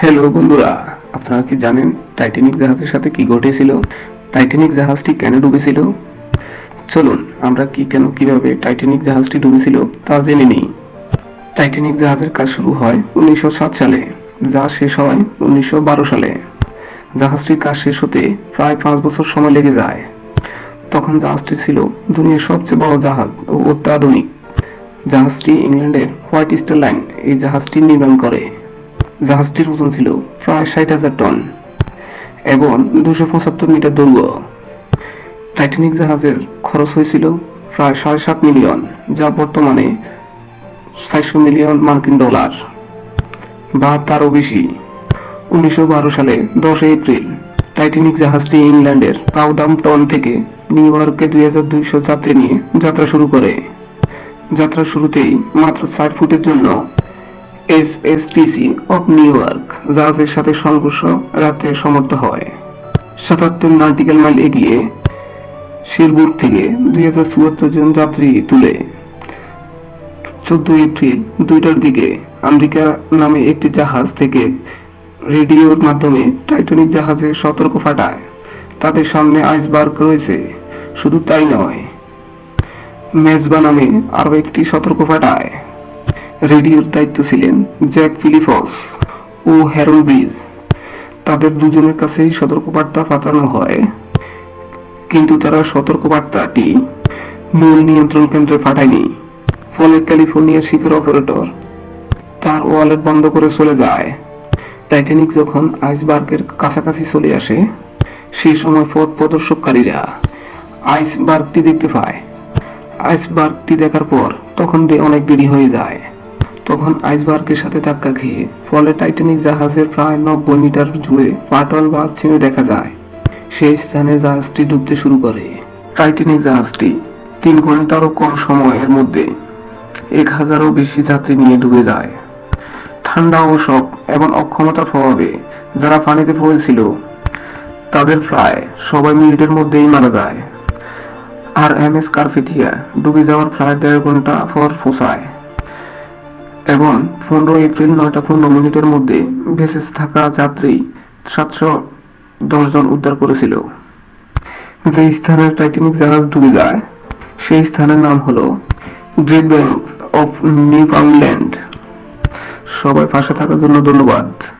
Hello বন্ধুরা, আপনারা কি জানেন টাইটানিক জাহাজের সাথে কি ঘটেছিল? টাইটানিক জাহাজটি কেন ডুবেছিল? চলুন, আমরা কি কেন কীভাবে টাইটানিক জাহাজটি ডুবেছিল তা জেনে নিই। টাইটানিক জাহাজের কাজ শুরু হয় উনিশশো সাত সালে, যা শেষ হয় উনিশশো বারো সালে। জাহাজটির কাজ শেষ হতে প্রায় পাঁচ বছর সময় লেগে যায়। তখন জাহাজটি ছিল দুনিয়ার সবচেয়ে বড় জাহাজ ও অত্যাধুনিক। জাহাজটি ইংল্যান্ডের হোয়াইট স্টার লাইন এই জাহাজটি নির্মাণ করে। জাহাজটির ওজন ছিল প্রায় ষাট হাজার টন এবং দুশো পঁচাত্তর মিটার দৈর্ঘ্য। টাইটানিক জাহাজের খরচ হয়েছিল প্রায় সাড়ে সাত মিলিয়ন, যা বর্তমানে চারশো মিলিয়ন মার্কিন ডলার। বা তারও বেশি। উনিশশো বারো সালে দশই এপ্রিল টাইটানিক জাহাজটি ইংল্যান্ডের সাউদাম্পটন থেকে নিউ ইয়র্কে দুই হাজার দুইশো যাত্রী নিয়ে যাত্রা শুরু করে। যাত্রা শুরুতেই মাত্র ষাট ফুটের জন্য এস এস টিসি অফ নিউ ইয়র্ক জাহাজের সাথে সংঘর্ষ রাতে সমর্থ হয়। সাতাত্তর নাটিক্যাল মাইল এগিয়ে শেরবুর থেকে দুই হাজার চুয়াত্তর জন যাত্রী তুলে। চোদ্দ এপ্রিল দুইটার দিকে আমেরিকা নামে একটি জাহাজ থেকে রেডিওর মাধ্যমে টাইটানিক জাহাজে সতর্ক ফাটায় তাদের সামনে আইসবার্গ রয়েছে। শুধু তাই নয় মেজবা নামে আরও একটি সতর্ক ফাটায় রেডিওর দায়িত্ব ছিলেন জ্যাক ফিলিপস ও হ্যারন ব্রিজ। তাদের দুজনের কাছেই সতর্কবার্তা পাঠানো হয়। কিন্তু তারা সতর্কবার্তাটি মূল নিয়ন্ত্রণ কেন্দ্রে পাঠায়নি, ফলে ক্যালিফোর্নিয়ার শিপের অপারেটর তার ওয়ালেট বন্ধ করে চলে যায়। টাইটানিক যখন আইসবার্গের কাছাকাছি চলে আসে সেই সময় পথ প্রদর্শককারীরা আইসবার্গটি দেখতে পায়। আইসবার্গটি দেখার পর তখন অনেক দেরি হয়ে যায়। তখন আইসবার্গের সাথে ধাক্কা খেয়ে, ফলে টাইটানিক জাহাজের প্রায় নব্বই মিটার জুড়ে পাটল বা ছিঁড়ে দেখা যায়। সেই স্থানে জাহাজটি ডুবতে শুরু করে। টাইটানিক জাহাজটি তিন ঘন্টারও কম সময়ের মধ্যে এক হাজারও বেশি যাত্রী নিয়ে ডুবে যায়। ঠান্ডা ও শক এবং অক্ষমতার প্রভাবে যারা পানিতে পড়েছিল, তাদের প্রায় সবাই মিনিটের মধ্যেই মারা যায়। আর এম এস কার্ফেথিয়া ডুবে যাওয়ার প্রায় দেড় ঘণ্টা পর পৌঁছায় এবং পনেরো এপ্রিল নয়টা পনেরো মিনিটের মধ্যে ভেসে থাকা যাত্রী সাতশো দশ জন উদ্ধার করেছিল। যে স্থানে টাইটানিক জাহাজ ডুবে যায়, সেই স্থানের নাম হলো গ্রেট ব্যাংক অফ নিউ সবাই পাশে থাকার জন্য ধন্যবাদ।